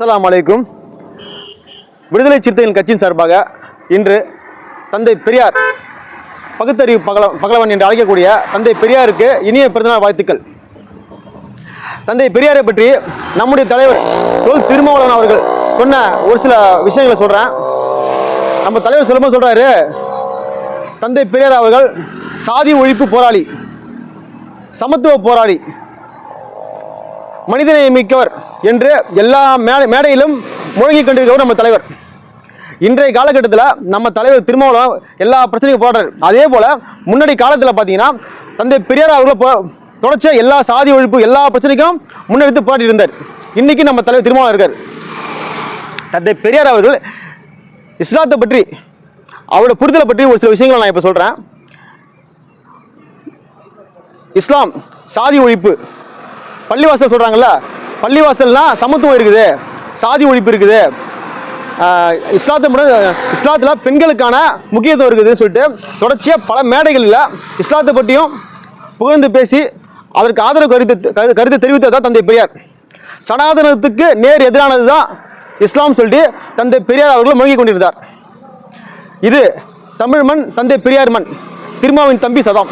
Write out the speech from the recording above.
அஸ்லாம் அலைக்கும். விடுதலை சிறுத்தைகள் கட்சியின் சார்பாக இன்று தந்தை பெரியார் பகுத்தறிவு பகல பகலவன் என்று அழைக்கக்கூடிய தந்தை பெரியாருக்கு இனிய பிறந்தநாள் வாழ்த்துக்கள். தந்தை பெரியாரை பற்றி நம்முடைய தலைவர் தொல் திருமாவளவன் அவர்கள் சொன்ன ஒரு சில விஷயங்களை சொல்கிறேன் நம்ம தலைவர் சொல்லும்போது சொல்கிறாரு தந்தை பெரியார் அவர்கள் சாதி ஒழிப்பு போராளி சமத்துவ போராளி மனிதனை மிக்கவர் என்று எல்லா மேடை மேடையிலும் முழங்கிக் கொண்டிருக்கிறவர் நம்ம தலைவர். இன்றைய காலகட்டத்தில் நம்ம தலைவர் திருமாவளவன் எல்லா பிரச்சனையும் போடுறாரு அதே போல் முன்னாடி காலத்தில் பார்த்தீங்கன்னா தந்தை பெரியார் அவர்கள் போ எல்லா சாதி ஒழிப்பு எல்லா பிரச்சனைக்கும் முன்னெடுத்து போராடி இருந்தார். இன்றைக்கி நம்ம தலைவர் திருமாவளவன் இருக்கார். தந்தை பெரியார் அவர்கள் இஸ்லாத்தை பற்றி அவரோட புரிதலை பற்றி ஒரு சில விஷயங்களை நான் இப்போ சொல்கிறேன் இஸ்லாம் சாதி ஒழிப்பு பள்ளிவாசல் சொல்கிறாங்கல்ல பள்ளிவாசல்னா சமத்துவம் இருக்குது சாதி ஒழிப்பு இருக்குது. ஆஹ் இஸ்லாத்தை இஸ்லாத்தில் பெண்களுக்கான முக்கியத்துவம் இருக்குதுன்னு சொல்லிட்டு தொடர்ச்சியாக பல மேடைகளில் இஸ்லாத்தை பற்றியும் புகழ்ந்து பேசி அதற்கு ஆதரவு கருத்து கரு- கருத்து தெரிவித்தது தான் தந்தை பெரியார். சனாதனத்துக்கு நேர் எதிரானது தான் இஸ்லாம் சொல்லிட்டு தந்தை பெரியார் அவர்கள் முழங்கிக் கொண்டிருந்தார். இது தமிழ் மண் தந்தை பெரியார் மண் திருமாவின் தம்பி சதாம்.